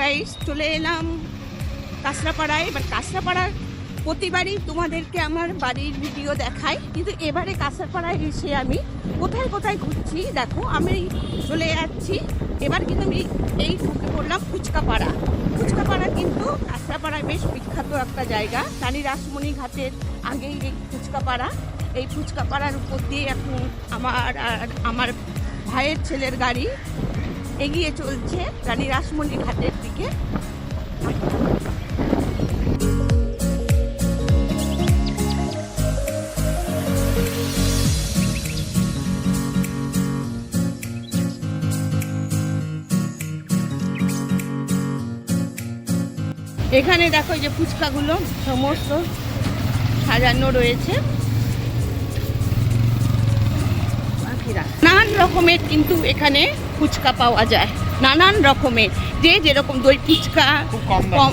Guys চলে এলাম কাঁচরাপাড়ায়। এবার কাঁচরাপাড়ার প্রতিবারই তোমাদেরকে আমার বাড়ির ভিডিও দেখাই। কিন্তু এবারে কাঁচরাপাড়ায় এসে আমি কোথায় কোথায় ঘুরছি, দেখো, আমি চলে যাচ্ছি। এবার কিন্তু আমি এই ঢুকে পড়লাম ফুচকাপাড়া। ফুচকাপাড়া কিন্তু কাঁচরাপাড়ায় বেশ বিখ্যাত একটা জায়গা। রানী রাসমণি ঘাটের আগেই এই ফুচকাপাড়া। এই ফুচকাপাড়ার উপর দিয়ে এখন আমার আর আমার ভাইয়ের ছেলের গাড়ি। এগিয়ে চলছে রানী রাসমণি ঘাটের দিকে। এখানে দেখো যে ফুচকাগুলো, সমস্ত সাজানো রয়েছে। নানান রকমের কিন্তু এখানে ফুচকা পাওয়া যায়। নানান রকমের। যে যেরকম দই ফুচকা কম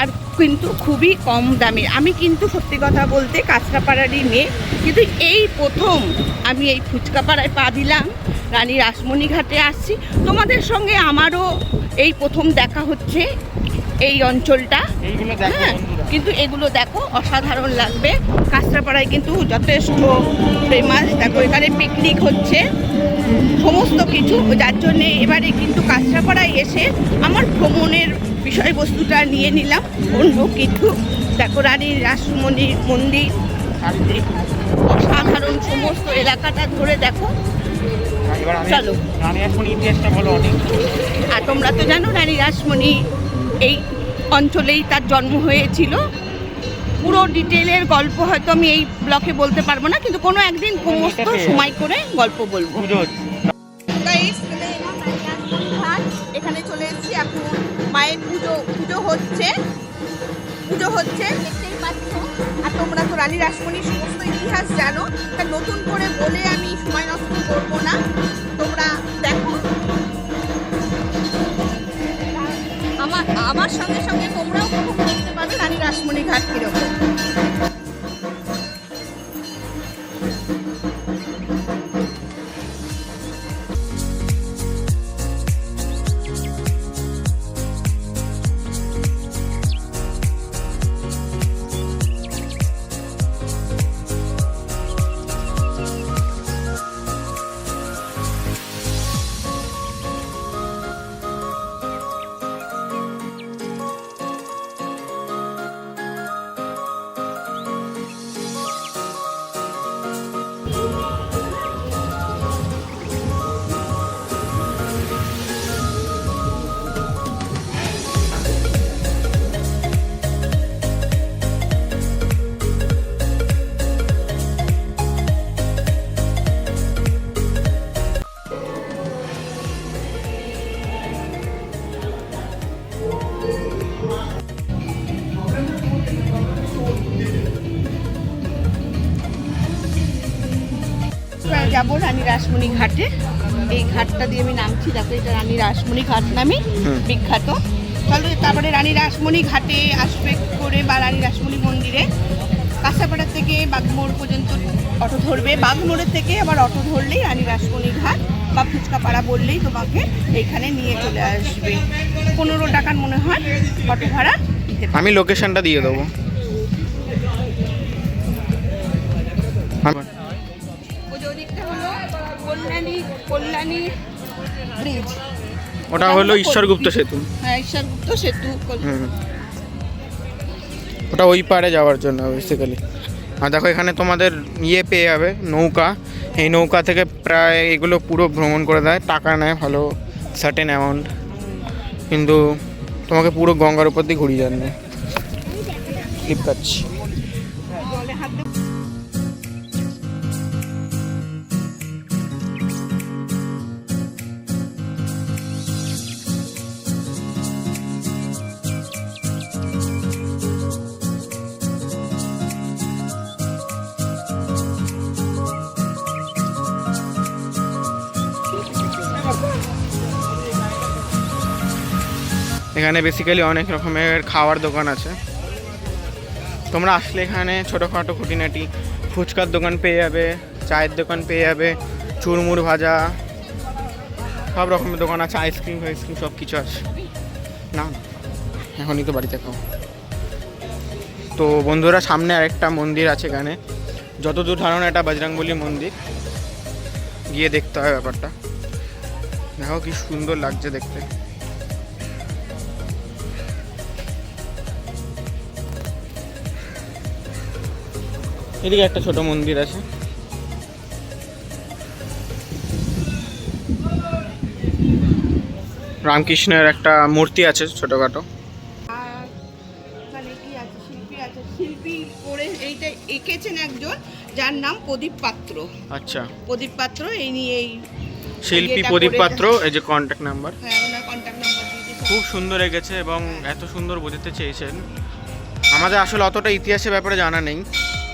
আর কিন্তু খুবই কম দামে। আমি কিন্তু সত্যি কথা বলতে কাঁচরাপাড়ারই মেয়ে। কিন্তু এই প্রথম আমি এই ফুচকাপাড়ায় পা দিলাম। রানী রাসমণি ঘাটে আসছি। তোমাদের সঙ্গে আমারও এই প্রথম দেখা হচ্ছে এই অঞ্চলটা। হ্যাঁ। কিন্তু এগুলো দেখো অসাধারণ লাগবে। কাঁচরাপাড়ায় কিন্তু যথেষ্ট ফেমাস দেখো এখানে পিকনিক হচ্ছে। সমস্ত কিছু যার জন্যে এবারে কিন্তু কাঁচরাপাড়ায় এসে আমার ভ্রমণের বিষয়বস্তুটা নিয়ে নিলাম। অন্য কিছু দেখো রানীর রাসমণির মন্দির অসাধারণ সমস্ত এলাকাটা ধরে দেখো। চলো। আর তোমরা তো জানো রানী রাসমণি এই অঞ্চলেই তার জন্ম হয়েছিল। পুরো ডিটেলের গল্প হয়তো আমি এই ব্লকে বলতে পারব না কিন্তু কোনো একদিন সমস্ত সময় করে গল্প বলব। এখানে চলে এসেছি এখন। মায়ের পুজো পুজো হচ্ছে। পুজো হচ্ছে। দেখতেই পাচ্ছ। আর তোমরা তো রানী রাসমণির সমস্ত ইতিহাস জানো। তা নতুন করে বলে আমি সময় নষ্ট করব না। ঘাট কীরকম যাব রানী রাসমণি ঘাটে। এই ঘাটটা দিয়ে আমি নামছি দেখো এটা রানী রাসমণি ঘাট নামে বিখ্যাত। চলো তারপরে রানী রাসমণি ঘাটে আসবে করে বা রানী রাসমণি মন্দিরে। কাঁচাপাড়া থেকে বাগমোড় পর্যন্ত অটো ধরবে। বাগমোড়ের থেকে আবার অটো ধরলেই রানী রাসমণি ঘাট বা ফুচকাপাড়া বললেই তোমাকে এইখানে নিয়ে চলে আসবে। পনেরো টাকার মনে হয় অটো ভাড়া আমি লোকেশনটা দিয়ে দেবো। কল্যাণী কল্যাণী ব্রিজ ওটা হলো ঈশ্বরগুপ্ত সেতু। হ্যাঁ ঈশ্বরগুপ্ত সেতু ওটা ওই পারে যাওয়ার জন্য বেসিক্যালি আর দেখো এখানে তোমাদের ইয়ে পেয়ে যাবে নৌকা। এই নৌকা থেকে প্রায় এগুলো পুরো ভ্রমণ করে দেয়। টাকা নেয় ভালো সার্টেন অ্যামাউন্ট কিন্তু তোমাকে পুরো গঙ্গার উপর দিয়ে ঘুরিয়ে যান ক্লিপ এখানে বেসিক্যালি অনেক রকমের খাওয়ার দোকান আছে। তোমরা আসলে এখানে ছোটোখাটো খুঁটিনাটি, ফুচকার দোকান পেয়ে যাবে, চায়ের দোকান পেয়ে যাবে, চুরমুর ভাজা, সব রকমের দোকান আছে আইসক্রিম ফাইসক্রিম সব কিছু আছে। না, এখনই তো বাড়িতে খাও তো বন্ধুরা, সামনে আরেকটা মন্দির আছে এখানে। যতদূর ধারণা এটা বজরংবলী মন্দির। গিয়ে দেখতে হয় ব্যাপারটা। দেখো কি সুন্দর লাগছে দেখতে। এদিকে একটা ছোট মন্দির আছে। রামকৃষ্ণের একটা মূর্তি আছে ছোটখাটো। শিল্পী করে এইটা এঁকেছেন একজন যার নাম প্রদীপ পাত্র। আচ্ছা। প্রদীপ পাত্র এই নিয়ে এই শিল্পী প্রদীপ পাত্র এই যে কন্ট্যাক্ট নাম্বার হ্যাঁ ওনার কন্ট্যাক্ট নাম্বার খুব সুন্দর এগেছে এবং এত সুন্দর বোঝাতে চেয়েছেন। আমাদের আসলে অতটা ইতিহাসের ব্যাপারে জানা নেই।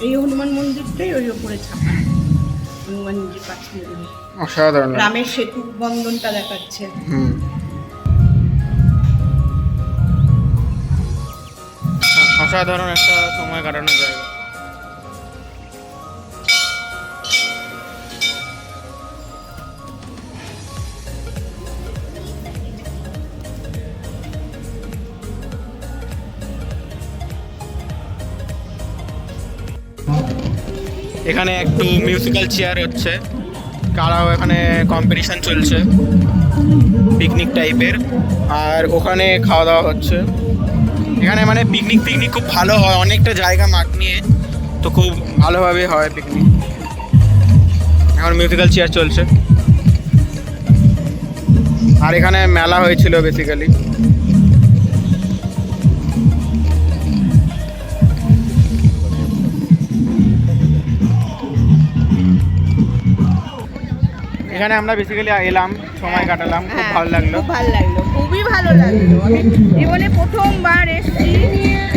এই হনুমান মন্দিরটাই ওই ওপরে ছাপা। হনুমানজি পাঠিয়ে অসাধারণ। রামের সেতু বন্ধনটা দেখাচ্ছে। হুম। অসাধারণ একটা সময় কাটানো জায়গা। এখানে একটু মিউজিক্যাল চেয়ার হচ্ছে। কারাও এখানে কম্পিটিশন চলছে। পিকনিক টাইপের আর ওখানে খাওয়া দাওয়া হচ্ছে। এখানে মানে পিকনিক পিকনিক খুব ভালো হয়। অনেকটা জায়গা মাঠ নিয়ে তো খুব ভালোভাবে হয় পিকনিক এখন মিউজিক্যাল চেয়ার চলছে। আর এখানে মেলা হয়েছিল বেসিক্যালি এখানে আমরা বেসিক্যালি এলাম সময় কাটালাম খুব হ্যাঁ, ভালো লাগল। খুব ভালো লাগল খুবই ভালো লাগল। আমি জীবনে প্রথমবার এসেছি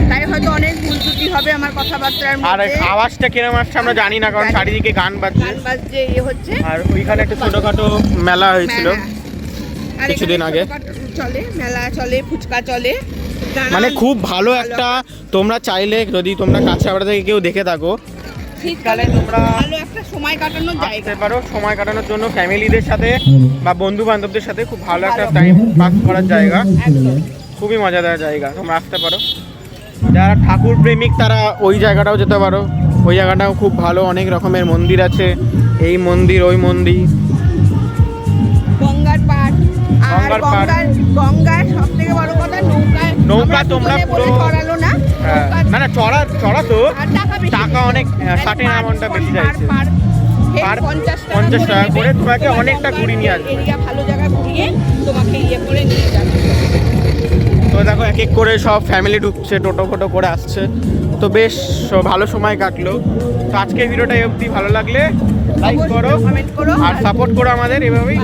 তাই হয়তো অনেক ভুল ত্রুটি হবে আমার কথাবার্তার আর আওয়াজটা কিরম আসছে আমরা জানি না কারণ চারিদিকে গান বাজছে। গান বাজছে ইয়ে হচ্ছে। আর ওইখানে একটা ছোটখাটো মেলা হয়েছিল কিছুদিন আগে। চলে মেলা চলে ফুচকা চলে। মানে খুব ভালো একটা তোমরা চাইলে যদি তোমরা কাছাড়া থেকে কেউ দেখে থাকো শীতকালে তোমরা ভালো একটা সময় কাটানোর জায়গা। আসতে পারো সময় কাটানোর জন্য ফ্যামিলিদের সাথে বা বন্ধু বান্ধবদের সাথে খুব ভালো একটা টাইম পাস করার জায়গা। খুবই মজাদার জায়গা তোমরা আসতে পারো। যারা ঠাকুর প্রেমিক তারা ওই জায়গাটাও যেতে পারো। ওই জায়গাটাও খুব ভালো অনেক রকমের মন্দির আছে। এই মন্দির ওই মন্দির। গঙ্গার পাড়। আর গঙ্গার সব থেকে বড় কথা নৌকায় নৌকা তোমরা পুরো- না। না না চড়া চড়া তো। টাকা অনেক পার- অ্যামাউন্টটা বেশি চাইছে 50 টাকা 50 টাকা নেবে। করে তোমাকে অনেকটা ঘুরিয়ে নিয়ে আসবে। ভালো জায়গা ঘুরিয়ে তোমাকে ইয়ে করে নিয়ে যাবে। তো দেখো এক এক করে সব ফ্যামিলি ঢুকছে টোটো ফোটো করে আসছে। তো বেশ ভালো সময় কাটলো। তো আজকে ভিডিওটা অবধি ভালো লাগলে লাইক করো কমেন্ট করো। আর সাপোর্ট করো আমাদের এভাবেই।